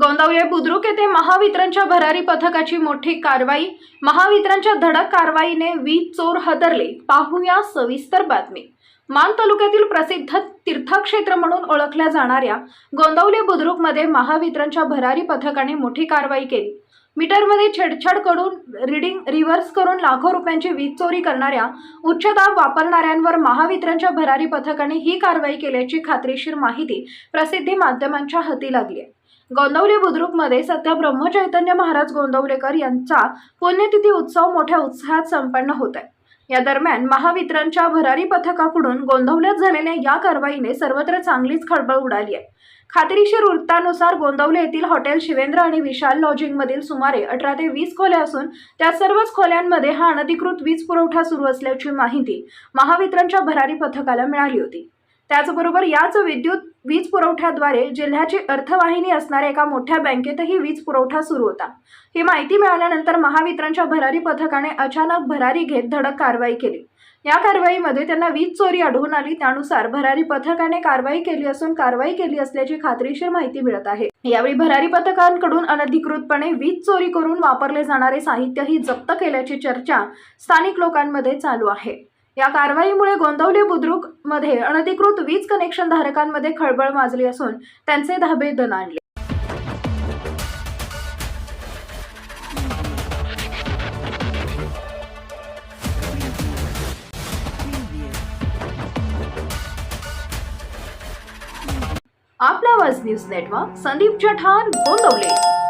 गोंदवले बुद्रुक येथे महावितरणच्या भरारी पथकाची मोठी कारवाई महावितरणच्या धडक कारवाईने वीज चोर हदरले. पाहूया सविस्तर बातमी. मान तालुक्यातील प्रसिद्ध तीर्थक्षेत्र म्हणून ओळखल्या जाणाऱ्या गोंदावले बुद्रुकमध्ये महावितरणच्या भरारी पथकाने मोठी कारवाई केली. मीटरमध्ये छेडछाड करून रिडिंग रिव्हर्स करून लाखो रुपयांची वीज चोरी करणाऱ्या उच्च दाब वापरणाऱ्यांवर महावितरणच्या भरारी पथकाने ही कारवाई केल्याची खात्रीशीर माहिती प्रसिद्धी माध्यमांच्या हाती लागली आहे. गोंदवले बुद्रुकमध्ये सध्या ब्रह्मचैतन्य महाराज गोंदवलेकर यांचा पुण्यतिथी उत्सव मोठ्या उत्साहात संपन्न होत आहे. या दरम्यान महावितरणच्या भरारी पथकाकडून गोंदवल्यात झालेल्या या कारवाईने सर्वत्र चांगलीच खळबळ उडाली आहे. खात्रीशीर वृत्तानुसार गोंदवले येथील हॉटेल शिवेंद्र आणि विशाल लॉजिंगमधील सुमारे अठरा ते वीस खोल्या असून त्या सर्वच खोल्यांमध्ये हा अनधिकृत वीज पुरवठा सुरू असल्याची माहिती महावितरणच्या भरारी पथकाला मिळाली होती. त्याचबरोबर याच विद्युत वीज पुरवठ्याद्वारे जिल्ह्याची अर्थवाहिनी असणाऱ्या एका मोठ्या बँकेतही वीज पुरवठा सुरू होता. ही माहिती मिळाल्यानंतर महावितरणच्या भरारी पथकाने अचानक भरारी घेत धडक कारवाई केली. या कारवाईमध्ये त्यांना वीज चोरी आढळून आली. त्यानुसार भरारी पथकाने कारवाई केली असून कारवाई केली असल्याची खात्रीशीर माहिती मिळत आहे. यावेळी भरारी पथकांकडून अनधिकृतपणे वीज चोरी करून वापरले जाणारे साहित्यही जप्त केल्याची चर्चा स्थानिक लोकांमध्ये चालू आहे. या कारवाईमुळे गोंदवली बुद्रुकमध्ये अनधिकृत वीज कनेक्शन धारकांमध्ये खळबळ माजली असून त्यांचे धाबे दणाणले. आपला आवाज न्यूज नेटवर्क संदीप चठार गोंदवले.